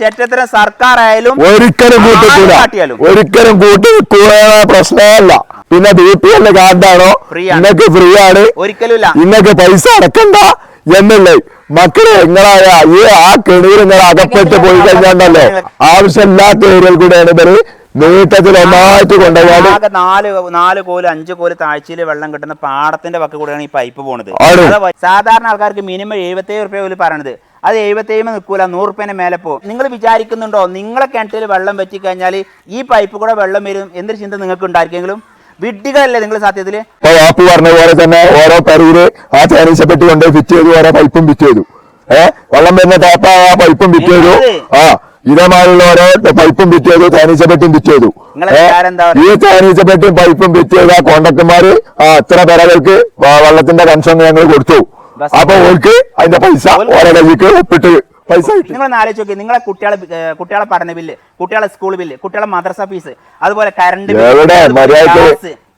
ചെറ്റത്തരം സർക്കാർ ആയാലും ഒരിക്കലും കാട്ടിയാലും. ഒരിക്കലും കൂട്ടി പ്രശ്നമല്ല. പിന്നെ ബി പി കാർഡാണോ. ഇന്നൊക്കെ ഫ്രീ ആണ് ഒരിക്കലും ഇന്നൊക്കെ പൈസ അടക്കണ്ട എന്നല്ലേ മക്കളെ നിങ്ങളായ ഈ ആ കെണിയിൽ നിങ്ങൾ അകപ്പെട്ട് പോയി കഴിഞ്ഞാണ്ടല്ലോ? ആവശ്യമില്ലാത്ത ഏരിയയിൽ കൂടെയാണ് ഇവർ നീട്ടത്തിൽ ഒന്നായിട്ട് കൊണ്ടുപോകാൻ നാല് നാല് കോൽ അഞ്ച് കോൽ താഴ്ചയിൽ വെള്ളം കിട്ടുന്ന പാടത്തിന്റെ പക്ക കൂടെയാണ് ഈ പൈപ്പ് പോണത്. സാധാരണ ആൾക്കാർക്ക് മിനിമം എഴുപത്തേഴ് റുപ്യ പോലും പറയണത്. അത് എഴുപത്തേഴ് നിൽക്കൂല നൂറുപ്പേനെ റുപ്യന്റെ മേലെ പോകും. നിങ്ങൾ വിചാരിക്കുന്നുണ്ടോ നിങ്ങളെ കിണറ്റിൽ വെള്ളം പറ്റി കഴിഞ്ഞാൽ ഈ പൈപ്പ് കൂടെ വെള്ളം വരും എന്തൊരു ചിന്ത നിങ്ങൾക്ക് ഉണ്ടായിരിക്കെങ്കിലും? വിഡ്ഢികളല്ലേ നിങ്ങൾ സത്യത്തിൽ? ഇപ്പൊ വാപ്പു പറഞ്ഞ പോലെ തന്നെ ഓരോ പെരയിൽ ആ തേനീച്ചപ്പെട്ടി കൊണ്ട് ഫിറ്റ് ചെയ്തു ഓരോ പൈപ്പും ഫിറ്റ് ചെയ്തു. ഏഹ് വെള്ളം വരുന്ന ടാപ്പ ആ പൈപ്പും ഫിറ്റ് ചെയ്തു. ആ ഇതേമാതിരിയുള്ള ഓരോ പൈപ്പും ഫിറ്റ് ചെയ്തു തേനീച്ചപ്പെട്ടിയും ഫിറ്റ് ചെയ്തു. ഈ തേനീച്ചപ്പെട്ടിയും പൈപ്പും ഫിറ്റ് ചെയ്ത കോണ്ടക്ടർമാര് ആ ഇത്ര പെരകൾക്ക് വെള്ളത്തിന്റെ കൺസേൺ ഞങ്ങൾ കൊടുത്തു. അപ്പൊ ഓൾക്ക് അതിന്റെ പൈസ ഓൾക്ക് ഓരോ കയ്യിക്ക് ഒപ്പിട്ട് പൈസ നിങ്ങൾ ആലോചിച്ച് നോക്കി. നിങ്ങളെ കുട്ടികളെ കുട്ടികളെ പഠന ബില്ല് കുട്ടികളെ സ്കൂൾ ബില്ല് കുട്ടികളെ മദ്രസ ഫീസ് അതുപോലെ കറണ്ട്?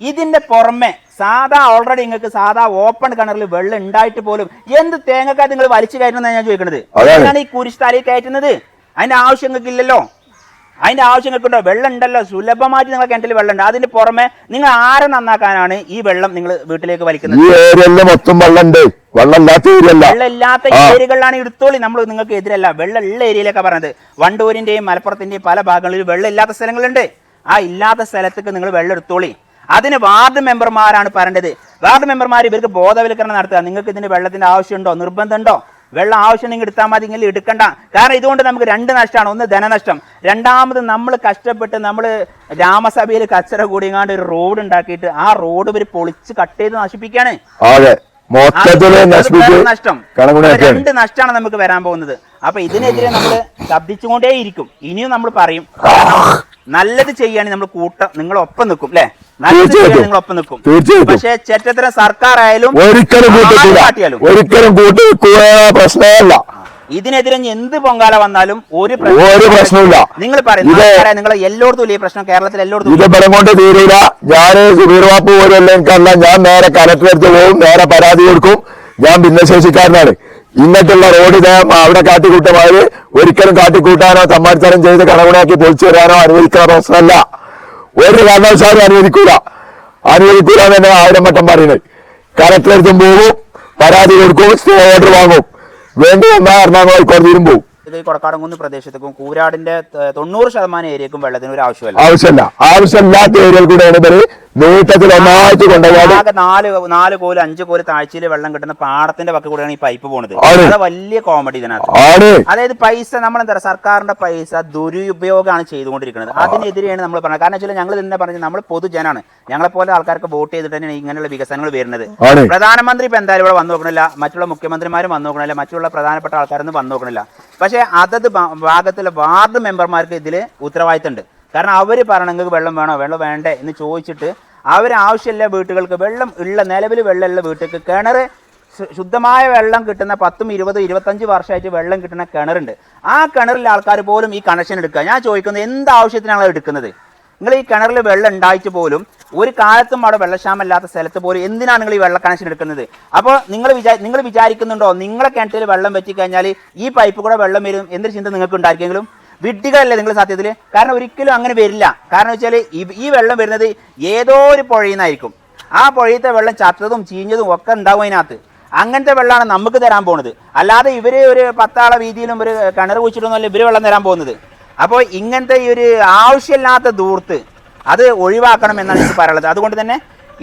ഇതിന്റെ പുറമെ സാധാ ഓൾറെഡി നിങ്ങൾക്ക് സാധാ ഓപ്പൺ കിണറിൽ വെള്ളം ഉണ്ടായിട്ട് പോലും എന്ത് തേങ്ങക്കാ നിങ്ങൾ വലിച്ചു കയറ്റുന്ന ഞാൻ ചോദിക്കുന്നത് അതാണ്. ഈ കുരിശ് തലയിൽ കയറ്റുന്നത്? അതിന്റെ ആവശ്യം നിങ്ങൾക്ക് ഇല്ലല്ലോ അതിന്റെ ആവശ്യം നിങ്ങൾക്ക് ഉണ്ടോ വെള്ളം ഉണ്ടല്ലോ സുലഭമായിട്ട് നിങ്ങളെ കിണറ്റിൽ വെള്ളം ഉണ്ട് അതിന് പുറമെ നിങ്ങൾ ആരെ നന്നാക്കാനാണ് ഈ വെള്ളം നിങ്ങൾ വീട്ടിലേക്ക് വലിക്കുന്നത്? ഈ ഏരിയയിൽ മൊത്തം വെള്ളം ഉണ്ട് വെള്ളം ഇല്ലാത്ത ഏരിയല്ല വെള്ളമില്ലാത്ത. ഏരിയകളിലാണ് എടുത്തോളി. നമ്മൾ നിങ്ങൾക്ക് എതിരല്ല. വെള്ളമുള്ള ഏരിയയിലൊക്കെ പറഞ്ഞത്. വണ്ടൂരിന്റെയും മലപ്പുറത്തിന്റെയും പല ഭാഗങ്ങളിലും വെള്ളം ഇല്ലാത്ത സ്ഥലങ്ങളുണ്ട്. ആ ഇല്ലാത്ത സ്ഥലത്തേക്ക് നിങ്ങൾ വെള്ളം എടുത്തോളി. അതിന് വാർഡ് മെമ്പർമാരാണ് പറയേണ്ടത്. വാർഡ് മെമ്പർമാർ ഇവർക്ക് ബോധവൽക്കരണം നടത്തുക. നിങ്ങൾക്ക് ഇതിന് വെള്ളത്തിന്റെ ആവശ്യമുണ്ടോ? നിർബന്ധമുണ്ടോ? വെള്ളം ആവശ്യമെങ്കിൽ നിങ്ങൾ എടുത്താൽ മതി എങ്കിൽ എടുക്കണ്ട. കാരണം ഇതുകൊണ്ട് നമുക്ക് രണ്ട് നഷ്ടമാണ്. ഒന്ന് ധനനഷ്ടം. രണ്ടാമത് നമ്മൾ കഷ്ടപ്പെട്ട് നമ്മൾ രാമസഭയിൽ കച്ചറ കൂടിയങ്ങാണ്ട് ഒരു റോഡ് ഉണ്ടാക്കിയിട്ട് ആ റോഡ് ഇവർ പൊളിച്ച് കട്ട് ചെയ്ത് വേറെ നഷ്ടം. രണ്ട് നഷ്ടമാണ് നമുക്ക് വരാൻ പോകുന്നത്. അപ്പൊ ഇതിനെതിരെ നമ്മൾ ശബ്ദിച്ചുകൊണ്ടേയിരിക്കും. ഇനിയും നമ്മൾ പറയും. നല്ലത് ചെയ്യുകയാണെങ്കിൽ നമ്മൾ കൂട്ട നിങ്ങൾ ഒപ്പം നിൽക്കും അല്ലെ നിങ്ങൾ ഒപ്പം നിൽക്കും. പക്ഷേ ചെറ്റത്തരം സർക്കാർ ആയാലും ഒരിക്കലും കൂട്ടി പ്രശ്നമല്ല. ഇതിനെതിരെ എന്ത് പൊങ്കാല വന്നാലും ഒരു ഒരു പ്രശ്നമില്ല നിങ്ങൾ പറയുന്നത് നിങ്ങൾ എല്ലായിടത്തും ഈ പ്രശ്നം? കേരളത്തിൽ എല്ലായിടത്തും ഇത് ബലം കൊണ്ട് തീരൂല. ഞാൻ പോലെയല്ല എനിക്കല്ല. ഞാൻ നേരെ കലക്ടർ അടുത്ത് പോകും നേരെ പരാതി കൊടുക്കും. ഞാൻ ഭിന്നശേഷിക്കാരനാണ്. ഇന്നത്തുള്ള റോഡ് അവിടെ കാട്ടിക്കൂട്ടമാര് ഒരിക്കലും കാട്ടിക്കൂട്ടാനോ തമ്മാടിത്തരം ചെയ്ത് കടമുണയാക്കി പൊളിച്ചു വരാനോ അനുവദിക്കുന്ന പ്രശ്നമല്ല. ഒരു കാരണവശാലും അനുവദിക്കൂല. അനുവദിക്കൂല എന്ന് തന്നെ ആയിരം വട്ടം പറയുന്നത്. അടുത്തും പോകും പരാതി കൊടുക്കും സ്റ്റേ ഓർഡർ വാങ്ങും. വേണ്ടി വന്നാൽ എറണാകുളം ഹൈക്കോടതിയിലും പോകും. ഇത് കൊടക്കാടംകുന്ന് പ്രദേശത്തേക്കും കൂരാടിന്റെ തൊണ്ണൂറ് ശതമാനം ഏരിയക്കും വെള്ളത്തിന് ഒരു ആവശ്യമില്ല. ആവശ്യമില്ല. ആവശ്യമില്ലാത്ത ഏരിയയിൽ കൂടെയാണ് ഇവർ നീട്ടത്തിൽ ഒന്നായിട്ട് കൊണ്ടുപോകാതെ നാല് നാല് കോൽ അഞ്ച് കോൽ താഴ്ചയിൽ വെള്ളം കിട്ടുന്ന പാടത്തിന്റെ പക്ക കൂടെയാണ് ഈ പൈപ്പ് പോണത്. അത് വലിയ കോമഡി ഇതിനകത്ത്. അതായത് പൈസ നമ്മൾ എന്താ പറയുക സർക്കാരിന്റെ പൈസ ദുരുപയോഗമാണ് ചെയ്തുകൊണ്ടിരിക്കുന്നത്. അതിനെതിരെയാണ് നമ്മൾ പറഞ്ഞത്. കാരണം വെച്ചാൽ ഞങ്ങൾ തന്നെ പറഞ്ഞത്? നമ്മൾ പൊതുജനാണ്. ഞങ്ങളെ പോലെ ആൾക്കാർക്ക് വോട്ട് ചെയ്തിട്ട് തന്നെയാണ് ഇങ്ങനെയുള്ള വികസനങ്ങൾ വരുന്നത്. പ്രധാനമന്ത്രി ഇപ്പൊ എന്തായാലും ഇവിടെ വന്നു നോക്കണില്ല. മറ്റുള്ള മുഖ്യമന്ത്രിമാരും വന്നു നോക്കണില്ല. മറ്റുള്ള പ്രധാനപ്പെട്ട ആൾക്കാരൊന്നും വന്നു നോക്കണില്ല. പക്ഷേ അതത് ഭാഗത്തിലെ വാർഡ് മെമ്പർമാർക്ക് ഇതിൽ ഉത്തരവാദിത്തമുണ്ട്. കാരണം അവർ പറയണം നിങ്ങൾക്ക് വെള്ളം വേണോ? വെള്ളം വേണ്ടേ? എന്ന് ചോദിച്ചിട്ട് അവർ ആവശ്യമില്ല വീട്ടുകൾക്ക് വെള്ളം ഉള്ള നിലവിൽ വെള്ളമുള്ള വീട്ടിൽ കിണർ ശുദ്ധമായ വെള്ളം കിട്ടുന്ന പത്തും ഇരുപതും ഇരുപത്തഞ്ച് വർഷമായിട്ട് വെള്ളം കിട്ടുന്ന കിണറുണ്ട്. ആ കിണറിലെ ആൾക്കാർ പോലും ഈ കണക്ഷൻ എടുക്കുക. ഞാൻ ചോദിക്കുന്നത് എന്ത് ആവശ്യത്തിനാണ് എടുക്കുന്നത്? നിങ്ങൾ ഈ കിണറിൽ വെള്ളം ഉണ്ടായിട്ട് പോലും ഒരു കാലത്തും അവിടെ വെള്ളക്ഷാമല്ലാത്ത സ്ഥലത്ത് പോലും എന്തിനാണ് നിങ്ങൾ ഈ വെള്ള കണക്ഷൻ എടുക്കുന്നത്? അപ്പോൾ നിങ്ങൾ വിചാ നിങ്ങൾ വിചാരിക്കുന്നുണ്ടോ? നിങ്ങളെ കിണറ്റിൽ വെള്ളം പറ്റി കഴിഞ്ഞാൽ ഈ പൈപ്പ് കൂടെ വെള്ളം വരും എന്നൊരു ചിന്ത നിങ്ങൾക്ക് ഉണ്ടായിരിക്കെങ്കിലും വിഡ്ഢികളല്ലേ നിങ്ങൾ സത്യത്തിൽ കാരണം ഒരിക്കലും അങ്ങനെ വരില്ല. കാരണം വെച്ചാൽ ഈ വെള്ളം വരുന്നത് ഏതോ ഒരു പുഴയിൽ നിന്നായിരിക്കും ആ പുഴയത്തെ വെള്ളം ചത്തതും ചീഞ്ഞതും ഒക്കെ ഉണ്ടാവും അതിനകത്ത്. അങ്ങനത്തെ വെള്ളമാണ് നമുക്ക് തരാൻ പോകുന്നത് അല്ലാതെ ഇവർ ഒരു പത്താള വീതിയിലും ഒരു കിണർ കുഴിച്ചിട്ടൊന്നുമല്ല ഇവർ വെള്ളം തരാൻ പോകുന്നത്. അപ്പോൾ ഇങ്ങനത്തെ ഈ ഒരു ആവശ്യമില്ലാത്ത ദൂർത്ത് അത് ഒഴിവാക്കണം എന്നാണ് എനിക്ക് പറയാനുള്ളത്. അതുകൊണ്ട് തന്നെ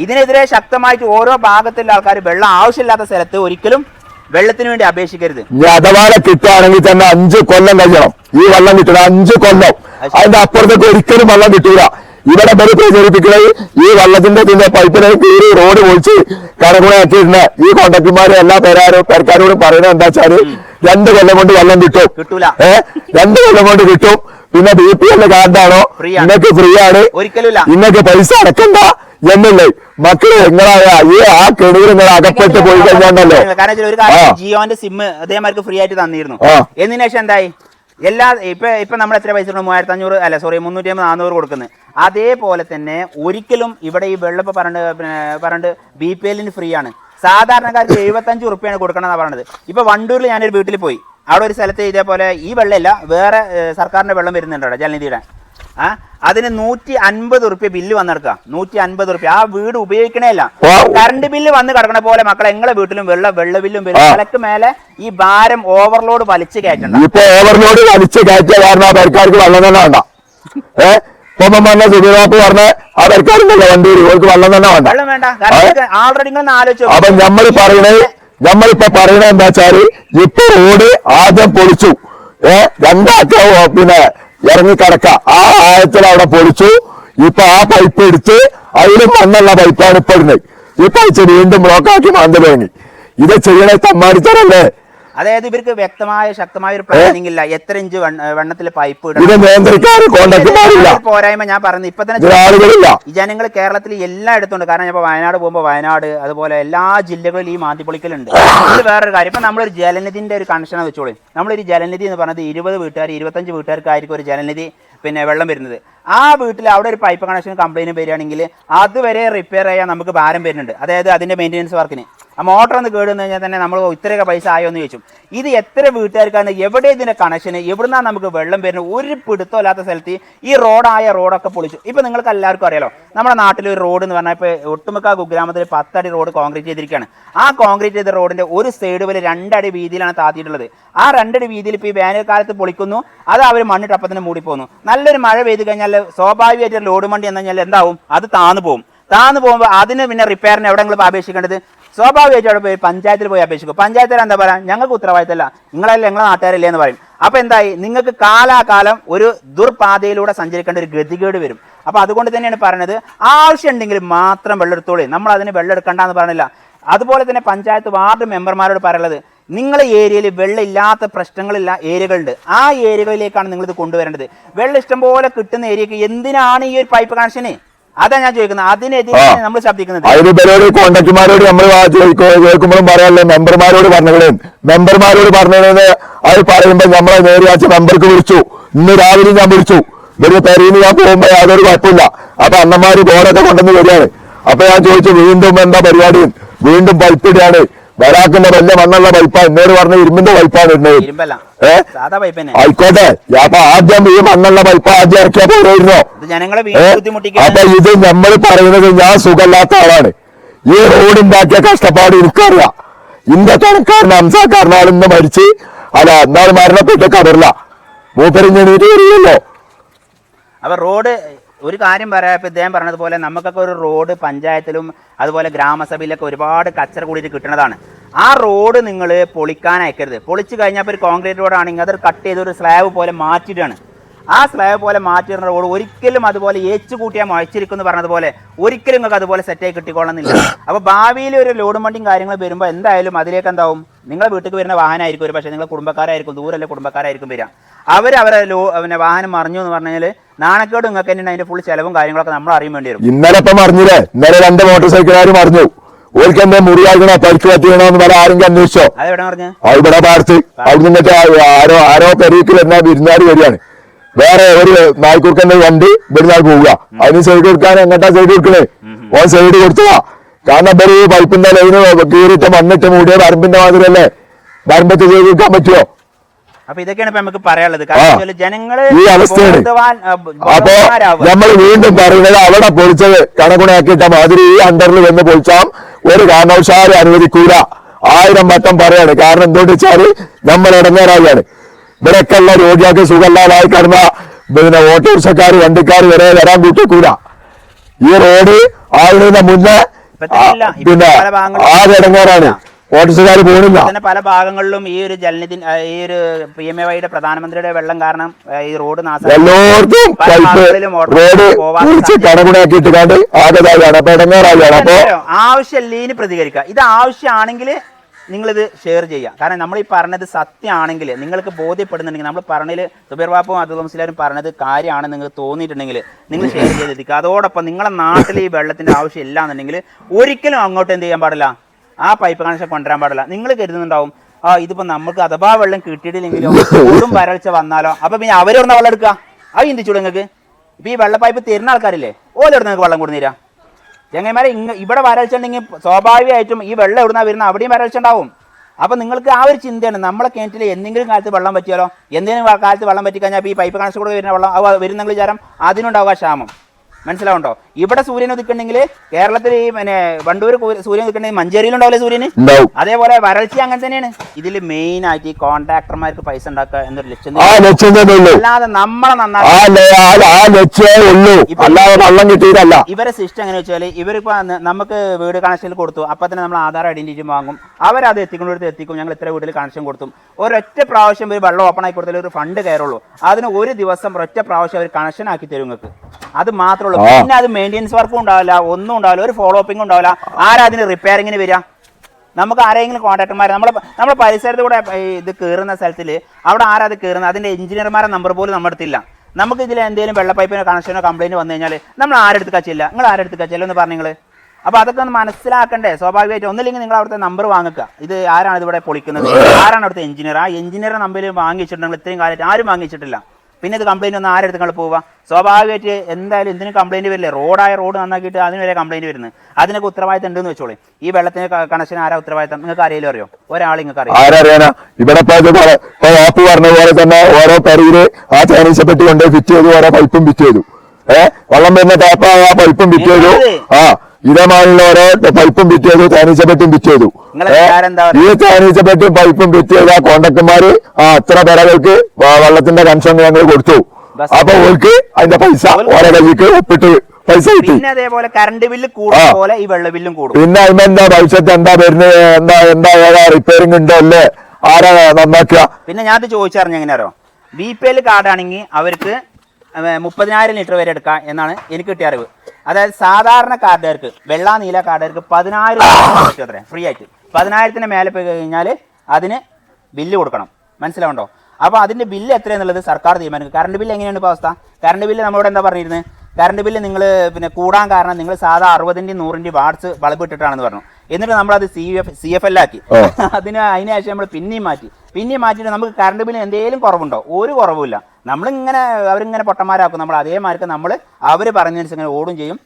ഇതിനെതിരെ ശക്തമായിട്ട് ഓരോ ഭാഗത്തുള്ള ആൾക്കാർ വെള്ളം ആവശ്യമില്ലാത്ത സ്ഥലത്ത് ഒരിക്കലും വെള്ളത്തിന് വേണ്ടി അപേക്ഷിക്കരുത്. ഇനി അഥവാ കിട്ടുകയാണെങ്കിൽ തന്നെ അഞ്ച് കൊല്ലം കഴിയണം. ഈ വെള്ളം കിട്ടണം. അഞ്ച് കൊല്ലം. അതിന്റെ അപ്പുറത്തേക്ക് ഒരിക്കലും വെള്ളം കിട്ടൂല. ഇവിടെ വരെ പ്രചരിപ്പിക്കുന്നത് ഈ വെള്ളത്തിന്റെ പിന്നെ പൈപ്പിനെ കീറി റോഡ് പൊളിച്ച് കരകുണയാക്കിയിരുന്ന ഈ കോണ്ടക്ടർമാരും എല്ലാ പേരാരും പേർക്കാരോടും പറയുന്നത് എന്താ വെച്ചാൽ രണ്ട് കൊല്ലം കൊണ്ട് വെള്ളം കിട്ടും. കിട്ടൂല. ഏ? രണ്ട് കൊല്ലം കൊണ്ട് കിട്ടും. പിന്നെ ബി പി എൽ കാർഡാണോ Free ആണ്. ഇന്നൊക്കെ ഫ്രീ ആണ് ഒരിക്കലുമില്ല. ഇന്നൊക്കെ പൈസ അടക്കണ്ട. എന്നുള്ളത് മക്കളെ നിങ്ങളായ ഈ ആ കെണിയിൽ നിങ്ങൾ അകപ്പെട്ട് പോയി ആ. ജിയോന്റെ സിം അതേമാർക്ക് ഫ്രീ ആയിട്ട് തന്നിരുന്നു. ആ. ശേഷം എന്തായി? എല്ലാ ഇപ്പൊ ഇപ്പൊ നമ്മൾ എത്ര പൈസ? മൂവായിരത്തി അഞ്ഞൂറ് അല്ല സോറി മുന്നൂറ്റി അമ്പത് നാനൂറ് കൊടുക്കുന്നത് അതേപോലെ തന്നെ ഒരിക്കലും ഇവിടെ ഈ വെള്ളപ്പ് പിന്നെ പറഞ്ഞിട്ട് ബി പി എല്ലിന് ഫ്രീ ആണ്. സാധാരണക്കാർക്ക് എഴുപത്തഞ്ച് റുപ്യാണ് കൊടുക്കണമെന്നാണ് പറഞ്ഞത്. ഇപ്പൊ വണ്ടൂരിൽ ഞാനൊരു വീട്ടിൽ പോയി. അവിടെ ഒരു സ്ഥലത്ത് ഇതേപോലെ ഈ വെള്ളമില്ല. വേറെ സർക്കാരിന്റെ വെള്ളം വരുന്നുണ്ടോ ജലനിധിയുടെ. ആ അതിന് നൂറ്റി അൻപത് റുപ്യ ബില്ല് വന്നെടുക്കുക. നൂറ്റി അൻപത് റുപ്യ ആ വീട് ഉപയോഗിക്കണേല്ല. കറണ്ട് ബില്ല് വന്ന് കിടക്കണ പോലെ മക്കളെ എങ്ങളെ വീട്ടിലും വെള്ള വെള്ള ബില്ലും വരും. തലക്ക് മേലെ ഈ ഭാരം ഓവർലോഡ് വലിച്ചു കയറ്റണ്ടോഡ് ഇപ്പൊ ഓവർലോഡ് വലിച്ച് കയറ്റിയ കാരണം ആ പെരക്കാർക്ക് വെള്ളം തന്നെ വേണ്ട. ഏ? ഇപ്പം പറഞ്ഞ സുബിറാപ്പ് പറഞ്ഞ ആ പെരക്കാരുണ്ടല്ലോ വണ്ടൂര് ഓർക്ക് വെള്ളം തന്നെ വേണ്ട. വെള്ളം വേണ്ട. ആൾറെഡി നിങ്ങൾ ആലോചിച്ചു അപ്പൊ നമ്മൾ പറയണത് നമ്മളിപ്പോ പറയണത് എന്താ വെച്ചാൽ ഇപ്പൊ റോഡ് ആദ്യം പൊളിച്ചു. ഏഹ് രണ്ടാക്ക പിന്നെ ഇറങ്ങി കിടക്ക ആ ആഴത്തിൽ അവിടെ പൊളിച്ചു. ഇപ്പൊ ആ പൈപ്പ് എടുത്ത് അതിലും മണ്ണുള്ള പൈപ്പാണ് ഇപ്പൊ ഇടുന്നത്. ഇപ്പൊ അയച്ച് വീണ്ടും ബ്ലോക്കാക്കി മാന്തി വേങ്ങി ഇത് ചെയ്യണേ തമ്മാടിത്തരല്ലേ? അതായത് ഇവർക്ക് വ്യക്തമായ ശക്തമായ ഒരു പ്ലാനിംഗ് ഇല്ല. എത്ര ഇഞ്ച് വെണ്ണത്തിൽ പൈപ്പ് കോണ്ടാക്ടർമാരില്ല പോരായ്മ ഞാൻ പറയുന്നത് ഇപ്പൊ തന്നെ ജനങ്ങൾ കേരളത്തിൽ എല്ലായിടത്തും ഉണ്ട് കാരണം ഞാൻ വയനാട് പോകുമ്പോൾ വയനാട് അതുപോലെ എല്ലാ ജില്ലകളിലും ഈ മാന്തിപ്പൊളിക്കലുണ്ട് ഇത് വേറൊരു കാര്യം. ഇപ്പൊ നമ്മളൊരു ജലനിധിന്റെ ഒരു കണക്ഷൻ വെച്ചോളൂ. നമ്മളൊരു ജലനിധി എന്ന് പറഞ്ഞത് ഇരുപത് വീട്ടുകാർ ഇരുപത്തഞ്ച് വീട്ടുകാർക്കായിരിക്കും ഒരു ജലനിധി പിന്നെ വെള്ളം വരുന്നത്. ആ വീട്ടിൽ അവിടെ ഒരു പൈപ്പ് കണക്ഷൻ കംപ്ലൈന്റ് വരികയാണെങ്കിൽ അതുവരെ റിപ്പയർ ചെയ്യാൻ നമുക്ക് ഭാരം വരുന്നുണ്ട്. അതായത് അതിന്റെ മെയിന്റെനൻസ് വർക്കിന് ആ മോട്ടർ ഒന്ന് കേടുന്ന് കഴിഞ്ഞാൽ തന്നെ നമ്മൾ ഇത്രയൊക്കെ പൈസ ആയോ എന്ന് ചോദിച്ചു. ഇത് എത്ര വീട്ടുകാർക്കാണ്? എവിടെ ഇതിന്റെ കണക്ഷന് എവിടുന്നാണ് നമുക്ക് വെള്ളം വരുന്നത്? ഒരു പിടുത്തമില്ലാത്ത സ്ഥലത്ത് ഈ റോഡായ റോഡൊക്കെ പൊളിച്ചു. ഇപ്പൊ നിങ്ങൾക്ക് എല്ലാവർക്കും അറിയാലോ നമ്മുടെ നാട്ടിൽ ഒരു റോഡ് എന്ന് പറഞ്ഞാൽ ഇപ്പൊ ഒട്ടുമുക്ക കുഗ്രാമത്തിൽ പത്തടി റോഡ് കോൺക്രീറ്റ് ചെയ്തിരിക്കുകയാണ്. ആ കോൺക്രീറ്റ് ചെയ്ത റോഡിന്റെ ഒരു സൈഡ് വരെ രണ്ടടി വീതിയിലാണ് താത്തിയിട്ടുള്ളത്. ആ രണ്ടടി വീതിയിൽ ഇപ്പൊ ഈ വേനൽക്കാലത്ത് പൊളിക്കുന്നു. അത് അവർ മണ്ണിട്ടപ്പത്തിന് മൂടിപ്പോകുന്നു നല്ലൊരു മഴ പെയ്ത് കഴിഞ്ഞാൽ സ്വാഭാവികമായിട്ട് ലോഡ് മണ്ടി എന്ന് കഴിഞ്ഞാൽ എന്താവും? അത് താന്നു പോകും താന്നു പോകുമ്പോൾ അതിന് പിന്നെ റിപ്പയറിന് എവിടെയെങ്കിലും അപേക്ഷിക്കേണ്ടത്? സ്വാഭാവികമായിട്ട് അവിടെ പോയി പഞ്ചായത്തിൽ പോയി അപേക്ഷിക്കും. പഞ്ചായത്തിൽ എന്താ പറയാ? ഞങ്ങൾക്ക് ഉത്തരവാദിത്തമല്ല. നിങ്ങളല്ല നിങ്ങളെ നാട്ടുകാരല്ലേ എന്ന് പറയും. അപ്പോൾ എന്തായി? നിങ്ങൾക്ക് കാലാകാലം ഒരു ദുർപാതയിലൂടെ സഞ്ചരിക്കേണ്ട ഒരു ഗതികേട് വരും. അപ്പോൾ അതുകൊണ്ട് തന്നെയാണ് പറയുന്നത് ആവശ്യമുണ്ടെങ്കിൽ മാത്രം വെള്ളം എടുത്തോളൂ നമ്മൾ അതിന് വെള്ളം എന്ന് പറഞ്ഞില്ല. അതുപോലെ തന്നെ പഞ്ചായത്ത് വാർഡ് മെമ്പർമാരോട് പറയുന്നത് നിങ്ങളെ ഏരിയയിൽ വെള്ളം ഇല്ലാത്ത പ്രശ്നങ്ങളില്ല ഏരിയകളുണ്ട്. ആ ഏരിയകളിലേക്കാണ് നിങ്ങളിത് കൊണ്ടുവരേണ്ടത്. വെള്ളം ഇഷ്ടംപോലെ കിട്ടുന്ന ഏരിയക്ക് എന്തിനാണ് ഈ ഒരു പൈപ്പ് കണക്ഷന് അതാ ഞാൻ ചോദിക്കുന്നത്. അതിനെതിരെ നമ്മൾ ശബ്ദിക്കുന്നത് അതിന് ഇവരോട് കോണ്ടാക്ടർമാരോട് നമ്മൾ കേൾക്കുമ്പോഴും പറയാനല്ലേ മെമ്പർമാരോട് പറഞ്ഞു മെമ്പർമാരോട് പറഞ്ഞത് അത് പറയുമ്പോ നമ്മളെ നേരിയാച്ച മെമ്പർക്ക് വിളിച്ചു. ഇന്ന് രാവിലെ ഞാൻ വിളിച്ചു. ഇവർ പെരയിൽ ഞാൻ പോകുമ്പോ യാതൊരു കുഴപ്പമില്ല. അപ്പൊ അണ്ണന്മാര് ബോർഡൊക്കെ കൊണ്ടുവന്ന് വരികയാണ് അപ്പൊ ഞാൻ ചോദിച്ചു വീണ്ടും എന്താ പരിപാടി? വീണ്ടും പൈപ്പിടുകയാണ് വരാക്കുന്ന വല്ല മണ്ണുള്ള പൈപ്പാ? എന്നോട് പറഞ്ഞ ഇരുമ്പിന്റെ പൈപ്പാണ് ഇടുന്നത്. ആയിക്കോട്ടെ. അപ്പൊ ആദ്യം ഈ മണ്ണുള്ള പൈപ്പ് ആദ്യം ഇറക്കിയാ പോരായിരുന്നോ? അപ്പൊ ഇത് നമ്മൾ പറയുന്നത് ഞാൻ സുഖമില്ലാത്ത ആളാണ്. ഈ റോഡ് ഉണ്ടാക്കിയ കഷ്ടപ്പാട് എനിക്കറിയാം. ഇന്റെ തുണക്കാരൻ അംസാക്കാരൻ ആളിന്ന് മരിച്ച് അല്ല എന്നാൽ മരണപ്പെട്ട് കബറില്ല മൂപ്പരിഞ്ഞോ അപ്പൊ റോഡ് ഒരു കാര്യം പറയാം. ഇപ്പൊ ഇദ്ദേഹം പറഞ്ഞതുപോലെ നമുക്കൊക്കെ ഒരു റോഡ് പഞ്ചായത്തിലും അതുപോലെ ഗ്രാമസഭയിലൊക്കെ ഒരുപാട് കച്ചറ കൂടിയിട്ട് കിട്ടുന്നതാണ്. ആ റോഡ് നിങ്ങൾ പൊളിക്കാൻ അയക്കരുത് പൊളിച്ചു കഴിഞ്ഞാൽ ഇപ്പോൾ ഒരു കോൺക്രീറ്റ് റോഡാണെങ്കിൽ അതൊരു കട്ട് ചെയ്ത് ഒരു സ്ലാബ് പോലെ മാറ്റിയിട്ടാണ് ആ സ്ലാബ് പോലെ മാറ്റിയിരുന്ന റോഡ് ഒരിക്കലും അതുപോലെ ഏച്ചു കൂട്ടിയാൽ മുഴച്ചിരിക്കും എന്ന് പറഞ്ഞതുപോലെ ഒരിക്കലും നിങ്ങൾക്ക് അതുപോലെ സെറ്റായി കിട്ടിക്കൊള്ളുന്നില്ല അപ്പോൾ ഭാവിയിൽ ഒരു ലോഡ് വണ്ടിയും കാര്യങ്ങൾ വരുമ്പോൾ എന്തായാലും അതിലേക്ക് എന്താവും? നിങ്ങളെ വീട്ടിൽ വരുന്ന വാഹനമായിരിക്കും ഒരു പക്ഷേ. നിങ്ങളെ കുടുംബക്കാരായിരിക്കും. ദൂരല്ല കുടുംബക്കാരായിരിക്കും വരിക. അവർ അവരെ ലോ പിന്നെ വാഹനം മറിഞ്ഞു എന്ന് പറഞ്ഞാൽ നാണക്കേട് നിങ്ങൾക്ക് തന്നെയാണ് അതിന്റെ ഫുൾ ചെലവും കാര്യങ്ങളൊക്കെ നമ്മൾ അറിയാൻ വേണ്ടി വരും. ഇന്നലെ ഇപ്പം മറിഞ്ഞില്ലേ? ഇന്നലെ രണ്ട് മോട്ടോർ സൈക്കിളുകാർ മറിഞ്ഞു. ഓർക്ക് എന്താ മുറിയാകണോ പരിക്ക് പറ്റിയണോ എന്ന് വരെ ആരെങ്കിലും അന്വേഷിച്ചോ? അവിടെ പാടത്ത് അവിടെ നിന്നിട്ട് ആരോ ആരോ പെരീക്കിൽ എന്നാ വിരുന്നാർ വരികയാണ്. വേറെ ഒരു നായ്ക്കുറുക്കന്റെ വണ്ടി വിരുന്നാൾ പോവുക. അതിന് സൈഡ് കൊടുക്കാൻ എങ്ങട്ടാ സൈഡ് കൊടുക്കണേ? ഓൻ സൈഡ് കൊടുത്തതാ കാരണം ഇവർ പൈപ്പിന്റെ ലൈന് കീറിട്ട് മണ്ണിട്ട് മൂടിയ വരമ്പിന്റെ മാതിരിയല്ലേ? വരമ്പത്ത് ചെയ്ത് കൊടുക്കാൻ പറ്റുമോ അപ്പൊ ഇതൊക്കെയാണ് ഇപ്പൊ നമുക്ക് പറയാനുള്ളത്. കാരണം ആ. വെച്ചാൽ ജനങ്ങൾ ഈ അവസ്ഥയാണ്. അപ്പോ. നമ്മൾ വീണ്ടും പറയുന്നത് അവിടെ പൊളിച്ചത് കണക്കുണയാക്കിയിട്ട മാതിരി ഈ അണ്ടറിൽ വന്ന് പൊളിച്ചാൽ ഒരു കാരണവശാലും അനുവദിക്കൂല. ആയിരം വട്ടം പറയാണ്. കാരണം എന്തുകൊണ്ട് വെച്ചാൽ നമ്മൾ ഇടങ്ങേറാവുകയാണ്. ഇവിടെയൊക്കെ ഉള്ള രോഗികൾക്ക് സുഖമില്ലാതായി കിടന്ന പിന്നെ ഓട്ടോറിക്ഷക്കാർ വണ്ടിക്കാർ വരെ വരാൻ കൂട്ടിക്കൂല ഈ റോഡ് ആളുകളുടെ മുന്നേ. പിന്നെ ആകെ ഇടങ്ങേറാണ്. ഓട്ടോറിക്ഷക്കാർ പോകുന്നില്ല തന്നെ പല ഭാഗങ്ങളിലും ഈ ഒരു ജലനിധി ഈ ഒരു പി എം എ വൈയുടെ പ്രധാനമന്ത്രിയുടെ വെള്ളം കാരണം ഈ റോഡ് ഓട്ടോ റോഡ് കുറിച്ച് കണക്കുണയാക്കിയിട്ട് കണ്ട് ആകതായാണ് അപ്പൊ ഇടങ്ങേറാവുകയാണ് അപ്പൊ പ്രതികരിക്കുക. ഇത് ആവശ്യമാണെങ്കിൽ നിങ്ങളിത് ഷെയർ ചെയ്യുക. കാരണം നമ്മൾ ഈ പറഞ്ഞത് സത്യമാണെങ്കിൽ നിങ്ങൾക്ക് ബോധ്യപ്പെടുന്നുണ്ടെങ്കിൽ നമ്മൾ പറഞ്ഞതിൽ സുബീർ ബാപ്പും അതുൽ മുസ്ലാരും പറഞ്ഞത് കാര്യമാണെന്ന് നിങ്ങൾക്ക് തോന്നിയിട്ടുണ്ടെങ്കിൽ നിങ്ങൾ ഷെയർ ചെയ്തിരിക്കുക അതോടൊപ്പം നിങ്ങളുടെ നാട്ടിൽ ഈ വെള്ളത്തിന്റെ ആവശ്യം ഇല്ല എന്നുണ്ടെങ്കിൽ ഒരിക്കലും അങ്ങോട്ട് എന്ത് ചെയ്യാൻ പാടില്ല? ആ പൈപ്പ് കണക്ഷൻ കൊണ്ടുവരാൻ പാടില്ല. നിങ്ങൾ കരുതുന്നുണ്ടാവും ആ ഇതിപ്പോ നമുക്ക് അഥവാ വെള്ളം കിട്ടിയിട്ടില്ലെങ്കിലോ ഒന്നും വരൾച്ച വന്നാലോ? അപ്പൊ പിന്നെ അവരെവിടുന്ന വെള്ളം എടുക്കുക. അത് ചിന്തിച്ചൂടെ നിങ്ങൾക്ക്? ഇപ്പൊ ഈ വെള്ള പൈപ്പ് തരുന്ന ആൾക്കാരില്ലേ ഓലെവിടെ നിങ്ങൾക്ക് വെള്ളം കൊടുന്നേരാ ചങ്ങന്മാരെ ഇങ്ങ ഇവിടെ വരൾച്ച ഉണ്ടെങ്കിൽ സ്വാഭാവികമായിട്ടും ഈ വെള്ളം എവിടുന്ന വരുന്ന അവിടെയും വരൾച്ച ഉണ്ടാവും. അപ്പൊ നിങ്ങൾക്ക് ആ ഒരു ചിന്തയാണ്. നമ്മളെ കിണറ്റിൽ എന്തെങ്കിലും കാലത്ത് വെള്ളം പറ്റിയാലോ? എന്തെങ്കിലും കാലത്ത് വെള്ളം പറ്റിക്കഴിഞ്ഞാൽ ഈ പൈപ്പ് കണക്ഷൻ കൂടെ വരുന്ന വെള്ളം വരുന്നെങ്കിൽ വരുന്ന വിചാരം അതിനുണ്ടാവുക ക്ഷാമം. മനസ്സിലാവുണ്ടോ? ഇവിടെ സൂര്യൻ ഉദിക്കണമെങ്കിൽ കേരളത്തിൽ ഈ പിന്നെ വണ്ടൂർ സൂര്യൻ സൂര്യൻ ഉദിക്കണമെങ്കിൽ മഞ്ചേരിയിലുണ്ടാവില്ലേ സൂര്യന്? അതേപോലെ വരൾച്ച അങ്ങനെ തന്നെയാണ്. ഇതിൽ മെയിൻ ആയിട്ട് ഈ കോൺട്രാക്ടർമാർക്ക് പൈസ ഉണ്ടാക്കുക എന്നൊരു ലക്ഷ്യം അല്ലാതെ നമ്മളെ കിട്ടിയിട്ടല്ല. ഇവരെ സിസ്റ്റം എങ്ങനെ വെച്ചാൽ ഇവരിപ്പോ നമുക്ക് വീട് കണക്ഷൻ കൊടുത്തു. അപ്പൊ തന്നെ നമ്മൾ ആധാർ ഐഡന്റിറ്റി വാങ്ങും. അവരത് എത്തിക്കൊണ്ടിടത്ത് എത്തിക്കും. ഞങ്ങൾ ഇത്ര വീട്ടിൽ കണക്ഷൻ കൊടുത്തും. ഒരൊറ്റ പ്രാവശ്യം ഒരു വെള്ളം ഓപ്പൺ ആയി കൊടുത്താൽ ഒരു ഫണ്ട് കയറുള്ളൂ. അതിന് ഒരു ദിവസം ഒരൊറ്റ പ്രാവശ്യം അവർ കണക്ഷൻ ആക്കി തരും നിങ്ങൾക്ക് അത് മാത്രമേ ഉള്ളൂ. പിന്നെ അത് മെയിന്റെനൻസ് വർക്കും ഉണ്ടാവില്ല ഒന്നും ഉണ്ടാവില്ല ഒരു ഫോളോ അപ്പിംഗ് ഉണ്ടാവില്ല. ആരാ അതിന് റിപ്പയറിങ്ങിന് വരിക? നമുക്ക് ആരെങ്കിലും കോൺട്രാക്ടർമാർ നമ്മളെ നമ്മുടെ പരിസരത്ത് കൂടെ ഇത് കയറുന്ന സ്ഥലത്തിൽ അവിടെ ആരാ അത് കയറുന്നത് അതിന്റെ എഞ്ചിനീയർമാരെ നമ്പർ പോലും നമ്മുടെ അടുത്തില്ല. നമുക്ക് ഇതിൽ എന്തെങ്കിലും വെള്ളപ്പൈപ്പിനോ കണക്ഷനോ കംപ്ലൈന്റ് വന്നു കഴിഞ്ഞാൽ നമ്മൾ ആരെടുത്ത് കച്ചില്ല നിങ്ങൾ ആരെടുത്ത് കച്ചില്ല എന്ന് പറഞ്ഞു നിങ്ങൾ അപ്പോൾ അതൊക്കെ ഒന്ന് മനസ്സിലാക്കണ്ടേ? സ്വാഭാവികമായിട്ട് ഒന്നില്ലെങ്കിൽ നിങ്ങൾ അവിടുത്തെ നമ്പർ വാങ്ങിക്കുക ഇത് ആരാണ് ഇതിവിടെ പൊളിക്കുന്നത്? ആരാണ് അവിടുത്തെ എഞ്ചിനീയർ ആ എഞ്ചിനീയറുടെ നമ്പർ വാങ്ങിച്ചിട്ടുണ്ടെങ്കിൽ ഇത്രയും കാലത്ത് ആരും വാങ്ങിച്ചിട്ടില്ല പിന്നെ ഇത് കംപ്ലൈന്റ് ഒന്ന് ആരെടുത്ത് നിങ്ങൾ പോവുക? സ്വാഭാവികമായിട്ട് എന്തായാലും ഇതിന് കംപ്ലൈന്റ് വരില്ലേ? റോഡായ റോഡ് നന്നാക്കിയിട്ട് അതിന് വരെ കംപ്ലൈന്റ് വരുന്നത്. അതിനൊക്കെ ഉത്തരവാദിത്തം ഉണ്ടെന്ന് വെച്ചോളൂ. ഈ വെള്ളത്തിന് കണക്ഷൻ ആരാ ഉത്തരവാദിത്തം? നിങ്ങൾക്ക് അറിയില്ലോ അറിയോ? ഒരാൾ നിങ്ങൾക്ക് അറിയാം ഇവിടെ ആപ്പ് പറഞ്ഞ പോലെ തന്നെ ഓരോ പെരയിൽ ആ കൊണ്ട് ഫിറ്റ് ചെയ്തു ഓരോ പൈപ്പും ഫിറ്റ് ചെയ്തു. ഏഹ് വെള്ളം വരുന്ന ടാപ്പ് ആ പൈപ്പും ഫിറ്റ് ചെയ്തു. ആ. ഇതേമാതിരിയുള്ള ഓരോ പൈപ്പും ബിറ്റ് ചെയ്തു ചൈനീസപ്പെട്ടിയും ബിറ്റ് ചെയ്തു. ഈ ചൈനീസപ്പെട്ടിയും പൈപ്പും ബിറ്റ് ചെയ്ത കോണ്ടക്ടർമാര് ആ അത്ര പേരകൾക്ക് വെള്ളത്തിന്റെ കൺസൺ ഞങ്ങൾ കൊടുത്തു. അപ്പൊ ഓൾക്ക് അതിന്റെ പൈസ ഓരോ കയ്യിക്ക് ഒപ്പിട്ട് പൈസ കിട്ടി. പിന്നെ അതേപോലെ കറണ്ട് ബില്ല് കൂടുന്ന പോലെ ഈ വെള്ള ബില്ലും കൂടും. പിന്നെ അതിന് എന്താ ഭവിഷ്യത്ത്? എന്താ വരുന്നത് എന്താ എന്താ ഏതാ റിപ്പയറിംഗ് ഉണ്ടോ അല്ലേ? ആരാ നന്നാക്കുക? പിന്നെ ഞാൻ ചോദിച്ചറിഞ്ഞ എങ്ങനെ അറിയോ ബി പി എൽ കാർഡാണെങ്കിൽ അവർക്ക് മുപ്പതിനായിരം ലിറ്റർ വരെ എടുക്കാം എന്നാണ് എനിക്ക് കിട്ടിയ അറിവ്. അതായത് സാധാരണ കാർഡുകാർക്ക് വെള്ള നീല കാർഡുകാർക്ക് പതിനായിരം ഫ്രീ ആയിട്ട്. പതിനായിരത്തിന് മേലെ പോയി കഴിഞ്ഞാൽ അതിന് ബില്ല് കൊടുക്കണം. മനസ്സിലാവുണ്ടോ അപ്പോൾ അതിന്റെ ബില്ല് എത്രയെന്നുള്ളത് സർക്കാർ തീരുമാനിക്കും. കറണ്ട് ബില്ല് എങ്ങനെയാണ് ഇപ്പോൾ അവസ്ഥ? കറണ്ട് ബില്ല് നമ്മളോട് എന്താ പറഞ്ഞിരുന്നത് കറണ്ട് ബില്ല് നിങ്ങൾ പിന്നെ കൂടാൻ കാരണം നിങ്ങൾ സാധാ അറുപതിന്റെയും നൂറിന്റെയും വാട്സ് ബൾബ് ഇട്ടിട്ടാണെന്ന് പറഞ്ഞു. എന്നിട്ട് നമ്മൾ അത് C F C F L ആക്കി. അതിന് അതിനുശേഷം നമ്മൾ പിന്നെയും മാറ്റി. പിന്നെയും മാറ്റിയിട്ട് നമുക്ക് കറണ്ട് ബില്ല് എന്തെങ്കിലും കുറവുണ്ടോ? ഒരു കുറവുമില്ല. നമ്മളിങ്ങനെ അവരിങ്ങനെ പൊട്ടന്മാരാക്കും. നമ്മൾ അതേമാർക്ക് നമ്മൾ അവർ പറഞ്ഞനുസരിച്ച് ഇങ്ങനെ ഓടും ചെയ്യും.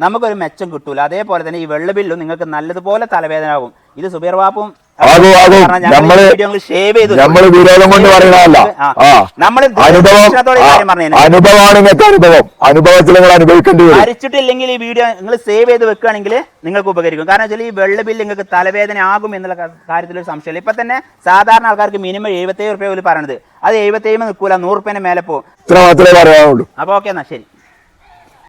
നമുക്കൊരു മെച്ചം കിട്ടൂല. അതേപോലെ തന്നെ ഈ വെള്ള ബില്ലും നിങ്ങൾക്ക് നല്ലതുപോലെ തലവേദന ആകും. ഇത് സുബീർ ബാപ്പും ആകും, ആകും. നമ്മൾ നമ്മൾ വിരോധം കൊണ്ട് പറയണതല്ല. അനുഭവം അനുഭവമാണ് ഇങ്ങനത്തെ അനുഭവം. അനുഭവത്തിൽ നിങ്ങൾ അനുഭവിക്കേണ്ടി വരും. മരിച്ചിട്ടില്ലെങ്കിൽ ഈ വീഡിയോ നിങ്ങൾ സേവ് ചെയ്ത് വെക്കുകയാണെങ്കിൽ നിങ്ങൾക്ക് ഉപകരിക്കും. കാരണം വെച്ചാൽ ഈ വെള്ള ബില്ല് നിങ്ങൾക്ക് തലവേദന ആകും എന്നുള്ള കാര്യത്തിലൊരു കാര്യത്തിൽ ഒരു സംശയമില്ല. ഇപ്പൊ തന്നെ സാധാരണ ആൾക്കാർക്ക് മിനിമം എഴുപത്തേഴ് റുപ്യ പോലും പറയണത്. അത് എഴുപത്തേഴ് നിൽക്കൂല. നൂറ് റുപ്യേനെ മേലെ പോകും. ഇത്ര മാത്രമേ പറയാനുള്ളൂ. അപ്പോൾ ഓക്കെ എന്നാ ശരി.